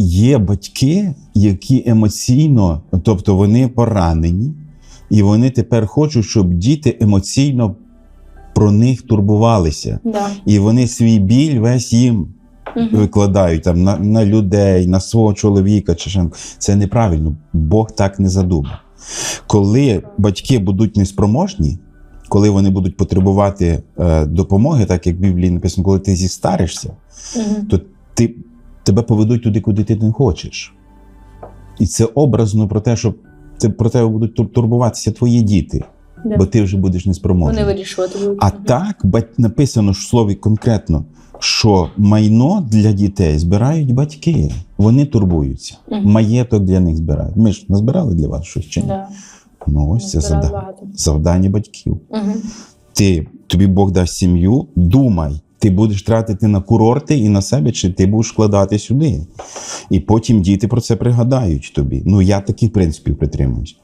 Є батьки, які емоційно, тобто вони поранені, і вони тепер хочуть, щоб діти емоційно про них турбувалися. Да. І вони свій біль весь їм Мгм. викладають там на, на людей, на свого чоловіка. Чи. Це неправильно. Бог так не задумав. Коли батьки будуть неспроможні, коли вони будуть потребувати е, допомоги, так як в Біблії написано, коли ти зістаришся, Мгм. то ти, тебе поведуть туди, куди ти не хочеш. І це образно про те, що це про тебе будуть турбуватися твої діти, Да. бо ти вже будеш неспроможний. Вони вирішувати будуть. А так написано в слові конкретно, що майно для дітей збирають батьки. Вони турбуються. Мгм. Маєток для них збирають. Ми ж назбирали для вас щось чи ні? Да. Ну ось це завдання. завдання батьків. Мгм. Ти тобі Бог дасть сім'ю, думай. Ти будеш тратити на курорти і на себе, чи ти будеш вкладати сюди. І потім діти про це пригадають тобі. Ну я таких принципів притримуюсь.